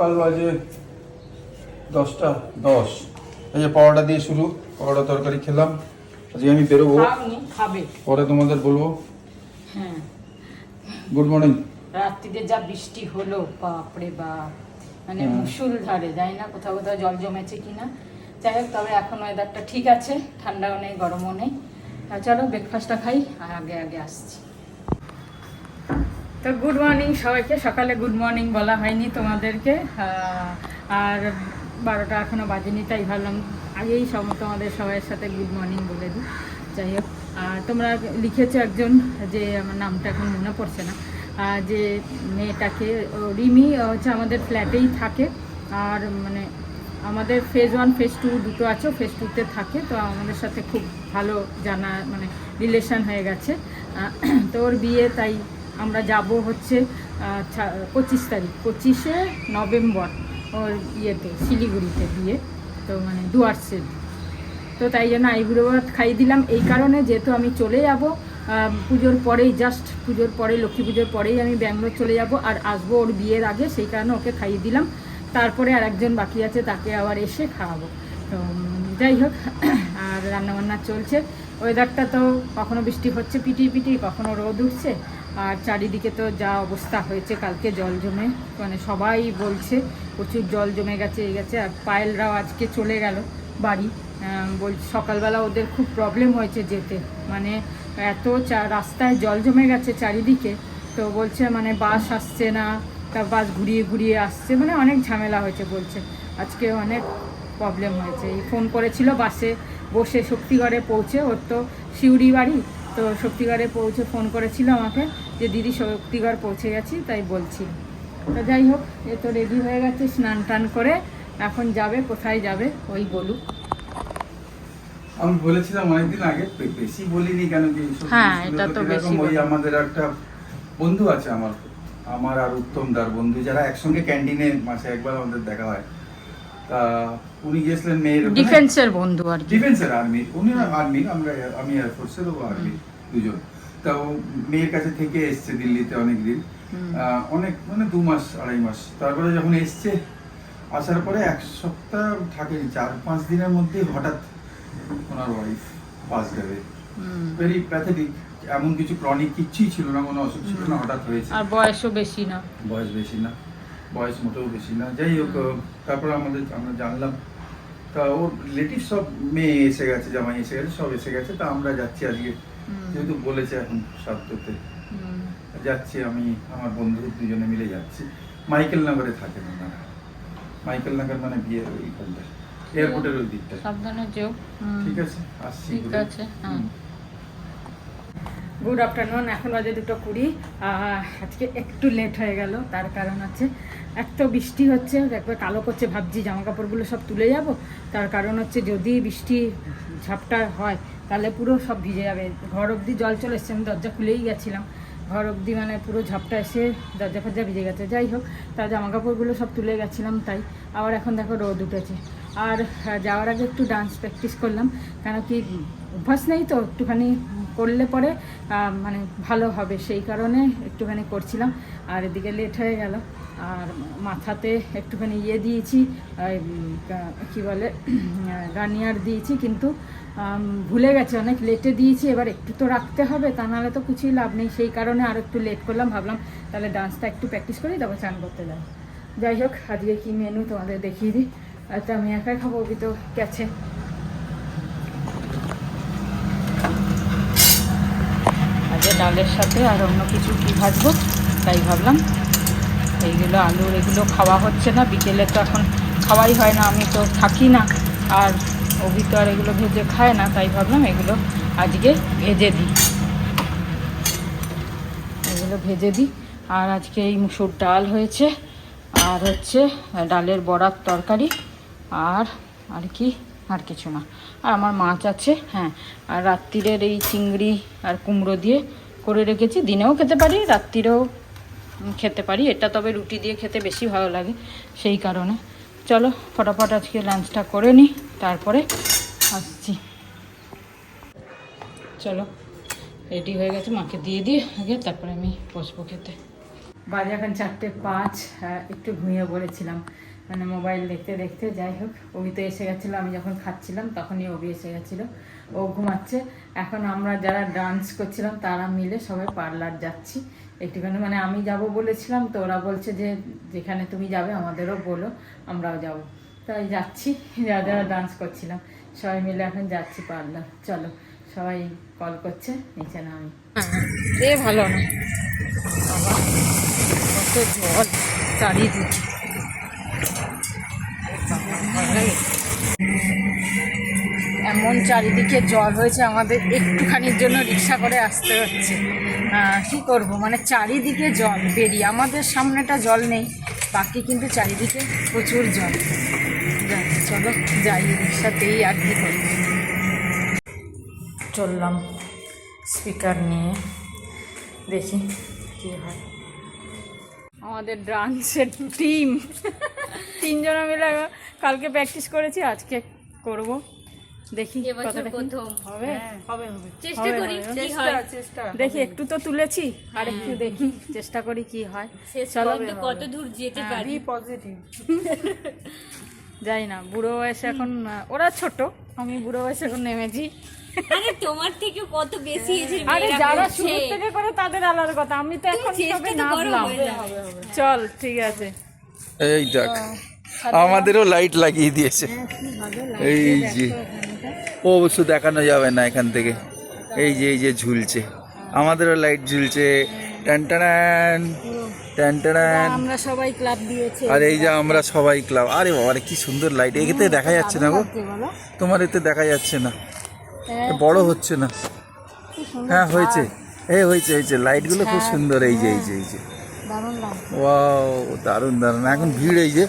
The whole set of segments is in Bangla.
সকাল বাজে দশটা দশ। এই যে পরোটা দিয়ে শুরু পরোটা তরকারি খেলাম। আজকে আমি বেরোবো। পরে তোমাদের বলব। হ্যাঁ। গুড মর্নিং রাত্রিতে যা বৃষ্টি হলো বাপরে বাপ। মানে হুম। মুসুল ধারে যাই না কোথাও কোথাও জল জমেছে কিনা। যাই হোক তবে এখন ওয়েদারটা ঠিক আছে ঠান্ডাও নেই গরমও নেই। চলো ব্রেকফাস্টটা খাই আর আগে আগে আসছি। তো গুড মর্নিং সবাইকে। সকালে গুড মর্নিং বলা হয়নি তোমাদেরকে। আর বারোটা এখনও বাজেনি, তাই ভাবলাম আগেই সব তোমাদের সবাইয়ের সাথে গুড মর্নিং বলে দিই। যাই হোক আর তোমরা লিখেছো একজন যে আমার নামটা এখন মনে পড়ছে না। যে মেয়েটাকে রিমি হচ্ছে আমাদের ফ্ল্যাটেই থাকে। আর মানে আমাদের ফেজ ওয়ান ফেজ টু দুটো আছে ফেজ টুতে থাকে। তো আমাদের সাথে খুব ভালো জানা মানে রিলেশন হয়ে গেছে। তো ওর বিয়ে তাই আমরা যাব হচ্ছে পঁচিশ তারিখ। পঁচিশে নভেম্বর ওর ইয়েতে, শিলিগুড়িতে বিয়ে তো মানে ডুয়ার্সে তো তাই জন্য আইবুড়ো ভাত খাইয়ে দিলাম। এই কারণে যেহেতু আমি চলে যাব পুজোর পরেই জাস্ট পুজোর পরে, লক্ষ্মী পুজোর পরেই আমি ব্যাঙ্গালোর চলে যাব আর আসব ওর বিয়ের আগে, সেই কারণে ওকে খাইয়ে দিলাম। তারপরে আর একজন বাকি আছে, তাকে আবার এসে খাওয়াবো। তো যাই হোক, আর রান্নাবান্না চলছে। ওয়েদারটা তো কখনো বৃষ্টি হচ্ছে পিটি পিটি কখনো রোদ উঠছে। আর চারিদিকে তো যা অবস্থা হয়েছে, কালকে জল জমে মানে সবাই বলছে, প্রচুর জল জমে গেছে, এই গেছে, আর পায়েলরাও আজকে চলে গেল বাড়ি। বল, সকালবেলা ওদের খুব প্রবলেম হয়েছে যেতে। মানে এত চা, রাস্তায় জল জমে গেছে চারিদিকে, তো বলছে মানে বাস আসছে না তার বাস ঘুরিয়ে ঘুরিয়ে আসছে মানে অনেক ঝামেলা হয়েছে বলছে। আজকে অনেক প্রবলেম হয়েছে। এই ফোন করেছিল বাসে বসে শক্তিগড়ে পৌঁছে ওর তো শিউড়ি বাড়ি তো শক্তিগড়ে পৌঁছে ফোন করেছিল আমাকে যে দিদি শক্তিগড় পৌঁছে গেছি তাই বলছি। তো যাই হোক এ তো রেডি হয়ে গেছে স্নান টান করে এখন যাবে কোথায় যাবে ওই বলুক। আমি বলেছিলাম অনেকদিন আগে বেশি বলিনি কেন কি হ্যাঁ, এটা তো বেশি ওই আমাদের একটা বন্ধু আছে আমার আমার আর উত্তম দার বন্ধু যারা একসঙ্গে ক্যান্টিনে মাসে একবার আমাদের দেখা হয়। তা উনি মেয়ের ডিফেন্সের বন্ধু আর ডিফেন্সের আর্মি উনি আর্মি আমরা আমি এয়ারফোর্সের ও আর্মি দুজন। তা ও মেয়ের কাছে থেকে এসছে দিল্লিতে অনেক দিন অনেক মানে দু মাস আড়াই মাস। তারপরে যখন এসছে আসার পরে এক সপ্তাহ থাকেনি চার পাঁচ দিনের মধ্যে হঠাৎ ওনার ওয়াইফ পাস যাবে ভেরি প্যাথেটিক এমন কিছু ক্রনিক কিচ্ছুই ছিল না কোনো অসুখ ছিল না হঠাৎ হয়েছে। আর বয়সও বেশি না। বয়স বেশি না। বয়স মোটেও বেশি না। যাই হোক তারপর আমাদের আমরা জানলাম। তা ওর রিলেটিভ সব মেয়ে এসে গেছে জামাই এসে গেছে সব এসে গেছে। তা আমরা যাচ্ছি আজকে। যেহেতু বলেছে এখন সাতটাতে। যাচ্ছি আমি আমার বন্ধু দুজনে মিলে যাচ্ছি। মাইকেল নগরে থাকেন ওনারা। মাইকেল নগর মানে বিয়ে ওইখানটা এয়ারপোর্টের ওই দিকটা সাবধানে যেও। ঠিক আছে আসছি। ঠিক আছে, হ্যাঁ। গুড আফটারনুন এখন বাজে দুটো কুড়ি আজকে একটু লেট হয়ে গেল, তার কারণ আছে এত বৃষ্টি হচ্ছে একবার কালো করছে, ভাবছি জামা কাপড়গুলো সব তুলে যাব, তার কারণ হচ্ছে যদি বৃষ্টি ঝাপটা হয়, তাহলে পুরো সব ভিজে যাবে। ঘর অবধি জল চলে এসছে, আমি দরজা খুলেই গেছিলাম। ঘর অবধি মানে পুরো ঝাপটা এসে দরজা ফরজা ভিজে গেছে, যাই হোক তার জামা কাপড়গুলো সব তুলে গেছিলাম তাই, আবার এখন দেখো রোদ উঠেছে। আর যাওয়ার আগে একটু ডান্স প্র্যাকটিস করলাম, কেন কি অভ্যাস নেই তো, একটুখানি করলে পরে মানে ভালো হবে। সেই কারণে একটুখানি করছিলাম। আর এদিকে লেট হয়ে গেল। আর মাথাতে একটুখানি ইয়ে দিয়েছি কি বলে, গার্নিয়ার দিয়েছি। কিন্তু ভুলে গেছে। অনেক লেটে দিয়েছি। এবার একটু তো রাখতে হবে, তা নাহলে তো কিছুই লাভ নেই। সেই কারণে আর একটু লেট করলাম। ভাবলাম, তাহলে ডান্সটা একটু প্র্যাকটিস করি তারপর চান করতে যাই। যাই হোক, আজকে কী মেনু তোমাদের দেখিয়ে দিই। আচ্ছা আমি একাই খাব কি তো গেছে আজকে ডালের সাথে আর অন্য কিছু কী ভাজবো? তাই ভাবলাম, এইগুলো আলুর এগুলো খাওয়া হচ্ছে না, বিকেলে তো এখন খাওয়াই হয় না, আমি তো থাকি না, আর অভি তো আর এগুলো ভেজে খায় না, তাই ভাবলাম এগুলো আজকে ভেজে দিই। এগুলো ভেজে দিই। আর আজকে এই মুসুর ডাল হয়েছে, আর হচ্ছে ডালের বড়ার তরকারি, আর আর কি? আর কিছু না। আর আমার মাছ আছে হ্যাঁ আর রাত্রিরের এই চিংড়ি আর কুমড়ো দিয়ে করে রেখেছি দিনেও খেতে পারি রাত্রিরেও খেতে পারি। এটা তবে রুটি দিয়ে খেতে বেশি ভালো লাগে সেই কারণে। চলো ফটাফট আজকে লাঞ্চটা করে নিই তারপরে আসছি। চলো রেডি হয়ে গেছে মাকে দিয়ে দিয়ে আগে তারপরে আমি বসবো খেতে। বাজে এখন চারটে পাঁচ আহ, একটু ঘুমিয়ে পড়েছিলাম। মানে মোবাইল দেখতে দেখতে, যাই হোক, অভি তো এসে গেছিল, আমি যখন খাচ্ছিলাম তখনই অভি এসে গেছিল। ও ঘুমাচ্ছে। এখন আমরা যারা ডান্স করছিলাম, তারা মিলে সবাই পার্লার যাচ্ছি। একটুখানি মানে আমি যাব বলেছিলাম, তো ওরা বলছে যে, যেখানে তুমি যাবে, আমাদেরও বলো, আমরাও যাব। তাই যাচ্ছি যারা যারা ডান্স করছিলাম, সবাই মিলে এখন যাচ্ছি পার্লার চলো, সবাই কল করছে, নিচে নামি। এ ভালো না। জল, চারিদিকে। এমন চারিদিকে জল হয়েছে, আমাদের একটুখানির জন্য রিক্সা করে আসতে হচ্ছে। কি করব? মানে চারিদিকে জল, বেরিয়ে আমাদের সামনেটা জল নেই, বাকি কিন্তু চারিদিকে প্রচুর জল। চলো, যাই, রিক্সাতেই আর কি করি। চললাম স্পিকার নিয়ে, দেখি কি হয়। আমাদের ডান্সের টিম তিনজনে মিলে কালকে প্র্যাকটিস করেছি আজকে করব। দেখি এবছর কতটা কি প্রথম। হবে হবে হবে চেষ্টা করি, কি হয়। দেখি একটু তো তুলেছি আর একটু দেখি চেষ্টা করি কি হয়। চলো। কত দূর যেতে হ্যাঁ, পারি। পজিটিভ যাই না বুড়ো বয়সে এখন ওরা ছোট আমি বুড়ো বয়সে এখন নেমেছি। আরে তোমার থেকে কত বেশি এই আরে যারা করছে। শুরু থেকে করে তাদের আলাদা কথা আমি তো এখন চেষ্টা সবে নামলাম। চল ঠিক আছে। এই দেখ আমাদেরও লাইট লাগিয়ে দিয়েছে। এই যে। ও অবশ্য দেখানো যাবে না এখান থেকে। এই যে এই যে ঝুলছে। আমাদেরও লাইট ঝুলছে। টান আমরা সবাই ক্লাব দিয়েছে। আর এই যে আমরা সবাই ক্লাব আরে বাবা কি সুন্দর লাইট এতে দেখা যাচ্ছে না গো। তোমার এতে দেখা যাচ্ছে না। হ্যাঁ, বড় হচ্ছে না। হ্যাঁ হয়েছে। এই হয়েছে হয়েছে। লাইটগুলো খুব সুন্দর। এই যে এই যে এই যে। ওয়াও দারুণ দারুণ। এখন ভিড় এই যে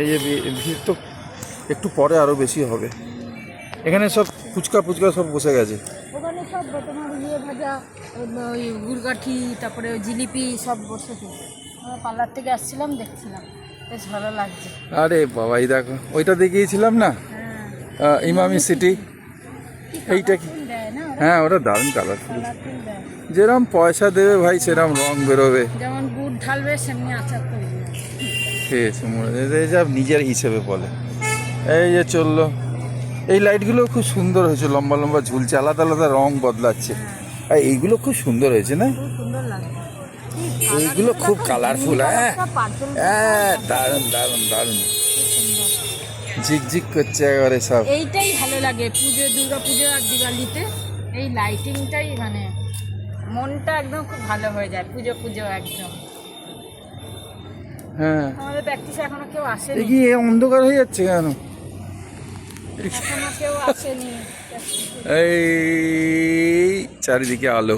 এই যে ভিড় তো একটু পরে আরও বেশি হবে। এখানে সব ফুচকা ফুচকা সব বসে গেছে। ওখানে সব তোমার ইয়ে ভাজা ওই গুড়গাঠি তারপরে জিলিপি সব বসেছে পার্লার থেকে আসছিলাম দেখছিলাম। বেশ ভালো লাগছে। আরে বাবাই দেখো ওইটা দেখিয়েছিলাম না? হ্যাঁ। ইমামি সিটি। এইটা কি? হ্যাঁ ওটা দারুণ দেয় যেরম পয়সা দেবে ভাই সেরম রং বেরোবে। যেমন গুড় ঢালবে সেমনি আচার তৈরি মনে যা নিজের হিসেবে বলে। এই যে চলল। এই লাইটগুলো খুব সুন্দর হয়েছে লম্বা লম্বা ঝুলছে আলাদা আলাদা রং বদলাচ্ছে। আর এইগুলো খুব সুন্দর হয়েছে না? এইগুলো খুব কালারফুল হ্যাঁ। হ্যাঁ দারুণ দারুণ দারুণ। ঝিকঝিক করছে একেবারে সব। এইটাই ভালো লাগে পুজো দুর্গা পুজো আর দিওয়ালিতে। এই লাইটিংটাই মানে মনটা একদম খুব ভালো হয়ে যায় পুজো পুজো একদম। হ্যাঁ। আমাদের প্র্যাকটিসে এখনও কেউ আসেনি। কি অন্ধকার হয়ে যাচ্ছে কেন? এখনও কেউ আসেনি। এই চারিদিকে আলো।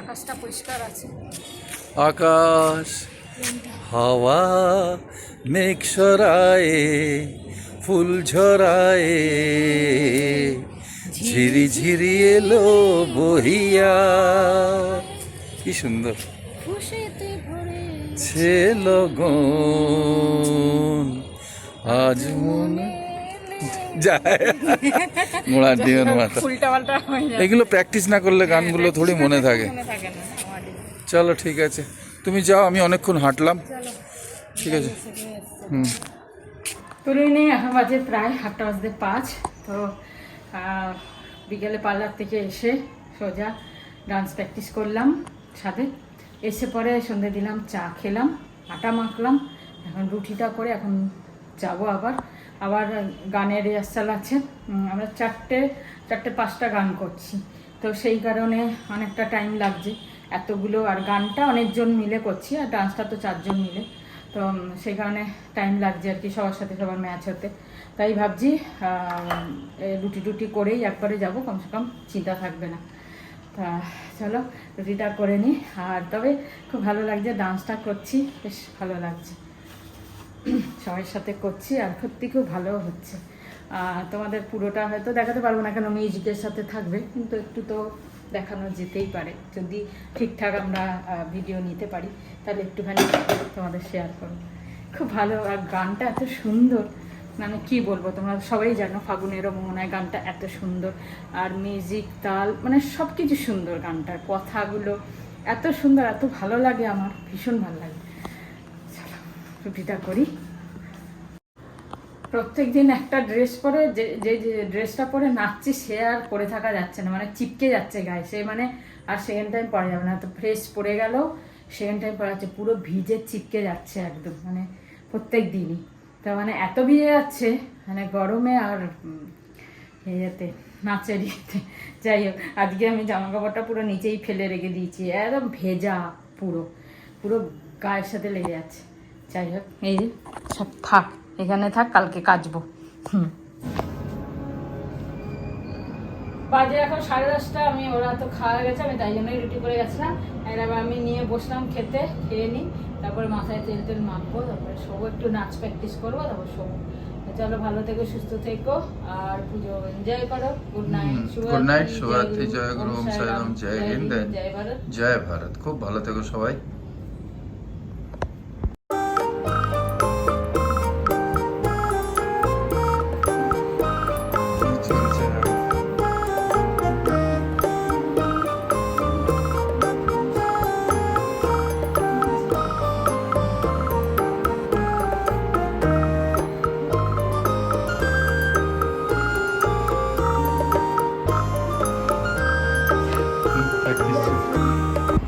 আকাশটা পরিষ্কার আছে। আকাশ হাওয়া মেঘ সরায়ে ফুল ঝরায়ে ঝিরি ঝিরি এলো বহিয়া। কি সুন্দর। ছিল আজ মনে যায়। মাথা। হয়ে এগুলো প্র্যাকটিস না করলে গানগুলো থোড়ি মনে থাকে। মনে থাকে না আমারই। চলো ঠিক আছে। তুমি যাও আমি অনেকক্ষণ হাঁটলাম। ঠিক আছে। হুম। তুলে নেই এখন বাজে প্রায় আটটা বাজতে পাঁচ। তো বিকেলে পার্লার থেকে এসে সোজা ডান্স প্র্যাকটিস করলাম সাথে এসে পরে সন্ধে দিলাম, চা খেলাম, আটা মাখলাম, এখন রুটিটা করে এখন যাব আবার। আবার গানের রিহার্সাল আছে। আমরা চারটে চারটে পাঁচটা গান করছি। তো সেই কারণে অনেকটা টাইম লাগছে। এতগুলো আর গানটা অনেকজন মিলে করছি, আর ডান্সটা তো চারজন মিলে। তো সেই কারণে টাইম লাগছে আর কি সবার সাথে, সবার ম্যাচ হতে। তাই ভাবছি রুটি টুটি করেই একবারে যাব, কমসে কম চিন্তা থাকবে না। তা, চলো, রুটিটা করে নিই আর তবে খুব ভালো লাগছে ডান্সটা করছি, বেশ ভালো লাগছে। সবার সাথে করছি, আর সত্যি খুব ভালো হচ্ছে। তোমাদের পুরোটা হয়তো দেখাতে পারব না কেন মিউজিকের সাথে থাকবে, কিন্তু একটু তো দেখানো যেতেই পারে। যদি ঠিকঠাক আমরা ভিডিও নিতে পারি, তাহলে একটুখানি তোমাদের শেয়ার করো খুব ভালো, আর গানটা এত সুন্দর। মানে কি বলব, তোমরা সবাই জানো ফাগুনেরও মোহনায় গানটা এত সুন্দর। আর মিউজিক, তাল মানে সব কিছু সুন্দর গানটার, কথাগুলো এত সুন্দর, এত ভালো লাগে আমার, ভীষণ ভালো লাগে। চলো করি। প্রত্যেক দিন একটা ড্রেস পরে, যে যে ড্রেসটা পরে নাচছে, সে আর পরে থাকা যাচ্ছে না। মানে চিপকে যাচ্ছে গায়ে। সে মানে আর সেকেন্ড টাইম পরা যাবে না। তো ফ্রেশ পরে গেল সেকেন্ড টাইম পরা যাচ্ছে। পুরো ভিজে চিপকে যাচ্ছে একদম। মানে প্রত্যেক দিনই তা মানে এত ভিজে যাচ্ছে মানে গরমে আর ইয়েতে, নাচের ইয়েতে। যাই হোক, আজকে আমি জামা কাপড়টা পুরো নিচেই ফেলে রেখে দিয়েছি। একদম ভেজা পুরো। পুরো গায়ের সাথে লেগে যাচ্ছে। যাই হোক, এই যে, সব থাক। এখানে থাক কালকে কাচবো। হুম। বাজে এখন সাড়ে দশটা আমি ওরা তো খাওয়া গেছে আমি তাই জন্যই রুটি করে গেছিলাম। এবার আমি নিয়ে বসলাম খেতে খেয়ে নিই তারপরে মাথায় তেল তেল মাখবো তারপরে শোবো একটু নাচ প্র্যাকটিস করব তারপর তো চলো ভালো থেকো সুস্থ থেকো আর পুজো এনজয় করো। গুড নাইট গুড নাইট শুভরাত্রি জয় গুরু ওম সাইরাম জয় হিন্দ জয় ভারত। জয় ভারত। খুব ভালো থেকো সবাই।